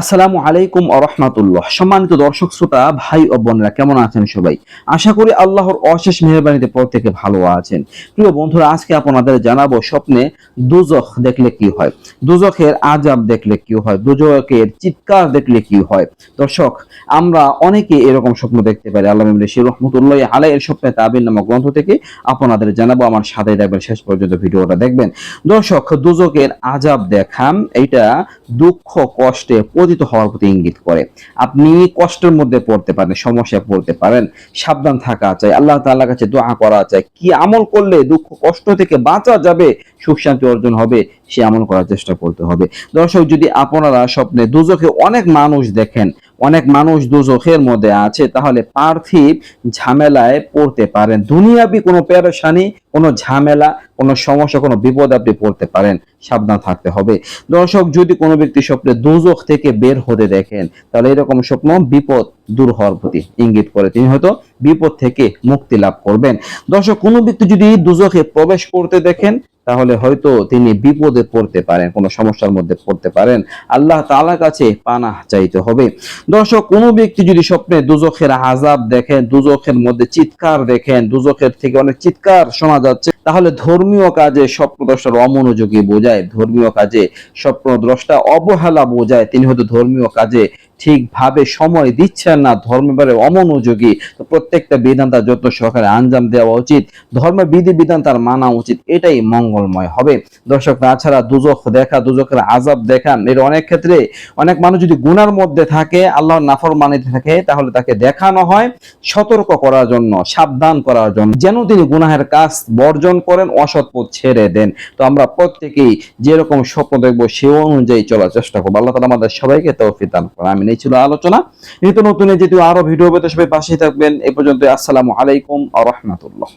আসসালামু আলাইকুম আরহামাতুল্লাহ সম্মানিত দর্শক, শ্রোতা, ভাই ও বোনেরা, কেমন আছেন সবাই? আশা করি আল্লাহর অশেষ মেহরবানিতে প্রত্যেকে ভালো আছেন। প্রিয় বন্ধুরা, আজকে আপনাদের জানাব স্বপ্নে দুজখ দেখলে কি হয়? দুজখের আজাব দেখলে কি হয়? দুজখের চিৎকার দেখলে কি হয়? দর্শক, আমরা অনেকে এরকম স্বপ্ন দেখতে পারি। আল্লাহ শির রহমতুল্লাহ আলাই এর স্বপ্নে তাবির নামক গ্রন্থ থেকে আপনাদের জানাব। আমার সাথে দেখবেন শেষ পর্যন্ত ভিডিওটা দেখবেন। দর্শক দুজকের আজাব দেখান, এইটা দুঃখ, কষ্টে পতিত হওয়ার প্রতি ইঙ্গিত করে। আপনি কষ্টের মধ্যে পড়তে পারেন, সমস্যায় পড়তে পারেন, সাবধান থাকা চাই, আল্লাহ তাআলার কাছে দোয়া করা চাই। কি আমল করলে দুঃখ, কষ্ট থেকে বাঁচা যাবে, সুখ শান্তি অর্জন হবে, সে আমল করার চেষ্টা করতে হবে। দর্শক, যদি আপনারা স্বপ্নে দুজকে অনেক মানুষ দেখেন, অনেক মানুষ দুজখের মধ্যে আছে, তাহলে পার্থিব ঝামেলায় পড়তে পারেন। দুনিয়াবি কোনো পেরেশানি, কোনো ঝামেলা কোনো সমস্যা, কোনো বিপদ আপনি পড়তে পারেন, সাবধান থাকতে হবে। দর্শক, যদি কোনো ব্যক্তি স্বপ্নে দুজখ থেকে বের হতে দেখেন, তাহলে এরকম স্বপ্ন বিপদ দূর হওয়ার প্রতি ইঙ্গিত করে। তিনি হয়তো বিপদ থেকে মুক্তি লাভ করবেন। দর্শক, কোনো ব্যক্তি যদি দুজখে প্রবেশ করতে দেখেন, তাহলে হয়তো তিনি বিপদে পড়তে পারেন, কোনো সমস্যার মধ্যে পড়তে পারেন। আল্লাহ তালা কাছে পানাহ চাইতে হবে। দর্শক, কোনো ব্যক্তি যদি স্বপ্নে দুজখের আজাব দেখেন, দুজখের মধ্যে চিৎকার দেখেন, দুজখের থেকে অনেক চিৎকার শোনা যাচ্ছে তাহলে ধর্মীয় কাজে স্বপ্নদ্রষ্টার অমনোযোগী বোঝায়, ধর্মীয় কাজে স্বপ্নদ্রষ্টা অবহেলা বোঝায়, তিনি হয়তো ধর্মীয় কাজে ঠিকভাবে সময় দিচ্ছেন না। ধর্মের অমনোযোগী। তো প্রত্যেকটা বিধান তার যত সহকারে আঞ্জাম দেওয়া উচিত ধর্মের বিধি বিধান তার মানা উচিত, এটাই মঙ্গলময় হবে। দর্শক, তাছাড়া দুজক দেখা, দুজকের আজাব দেখান এর অনেক ক্ষেত্রে অনেক মানুষ যদি গুনার মধ্যে থাকে, আল্লাহর নাফর মানিতে থাকে, তাহলে তাকে দেখানো হয় সতর্ক করার জন্য, সাবধান করার জন্য। যেন তিনি গুনাহের কাজ বর্জন করেন, অসৎ পথ ছেড়ে দেন। তো আমরা প্রত্যেকেই যেরকম স্বপ্ন দেখব, সে অনুযায়ী চলার চেষ্টা করব। আল্লাহ তালা আমাদের সবাইকে তৌফিক দান করেন। আমি এই ছিল আলোচনা। নিত্য নতুন যেহেতু আরও ভিডিও পেতে সবাই পাশেই থাকবেন। এ পর্যন্ত আসসালামু আলাইকুম আ রহমতুল্লাহ।